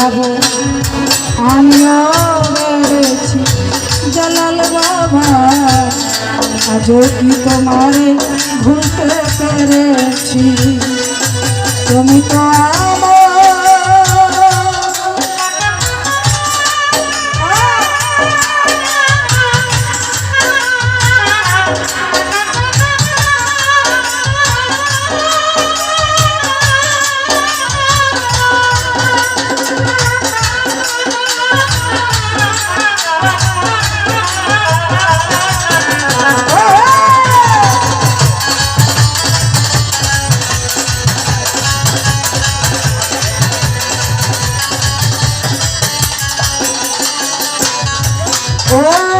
যাব। আমরাও বেড়েছি জালাল বাবা। আজও কি তোমারে ভুলতে পেরেছি? তুমি তো Oh!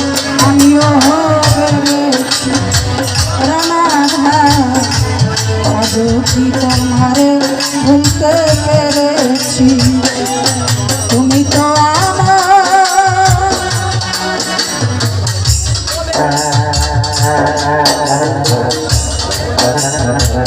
Ah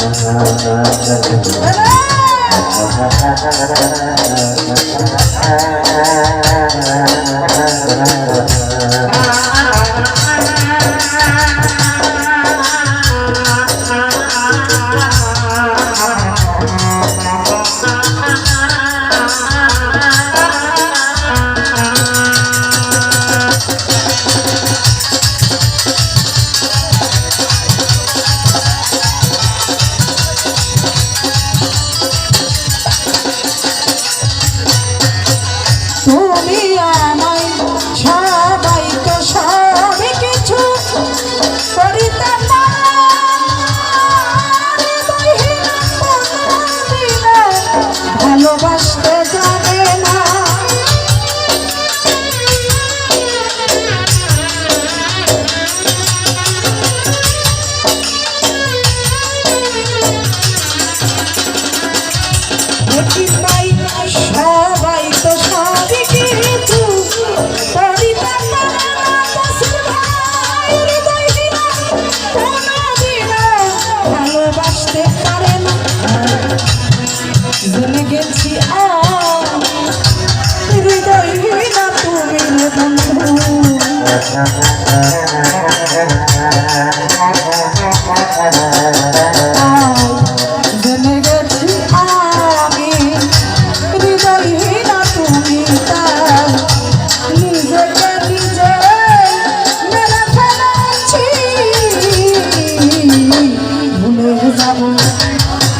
What you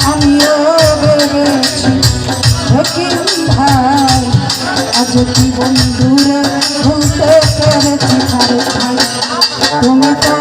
আমিও ভেবেছি দেখিন ভাই আজ কি বন্ধুরে ভুলতে পেরেছি ভাই তুমি তো